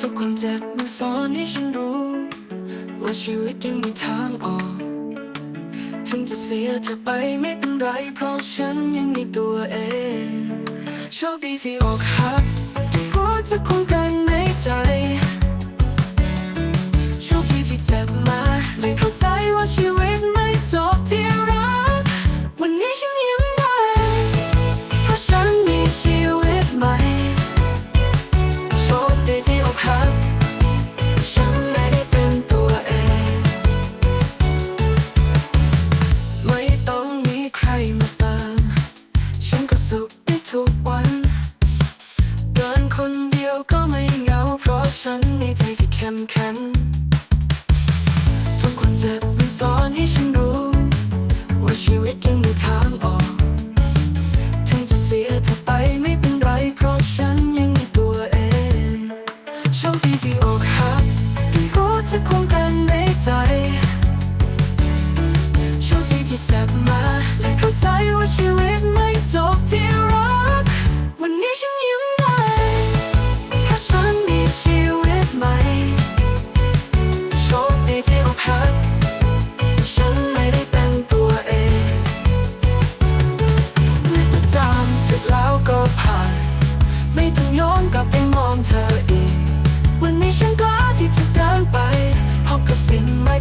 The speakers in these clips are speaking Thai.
ทุกความเจ็บมันสอนให้ฉันรู้ ว่าชีวิตยังมีทางออก ถึงจะเสียเธอไปไม่เป็นไร เพราะฉันยังมีตัวเอง โชคดีที่ออกหักเพราะจะคง เข้มแข็งทุกคนเจ็บไม่สอนให้ฉันรู้ ว่าชีวิตยังมีทางออก ถึงจะเสียเธอไปไม่เป็นไร เพราะฉันยังมีตัวเองโชคดีที่อกหักที่รู้จะคงกันในใจโชคดีที่เจ็บมา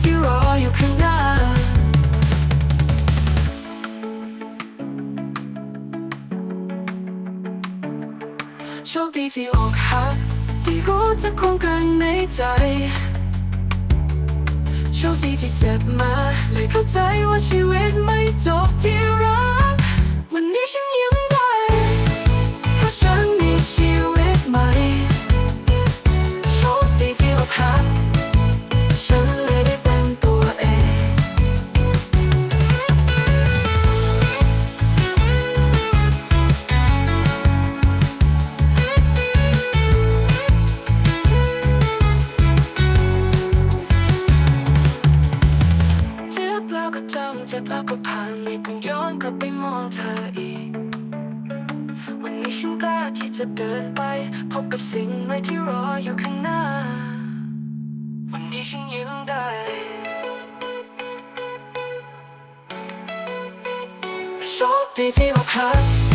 ที่รออยู่ข้างหน้า โชคดีที่อกหักที่รู้จะคงกันในใจ โชคดีที่เจ็บมาเลยเข้าใจว่าชีวิตไม่จบที่ ก็จำเจ็บแล้วก็ผ่านไม่ต้องย้อนกลับไปมองเธออีก วันนี้ฉันกล้าที่จะเดินไป พบกับสิ่งใหม่ที่รออยู่ข้างหน้า วันนี้ฉันยิ้มได้โชคดีที่อกหัน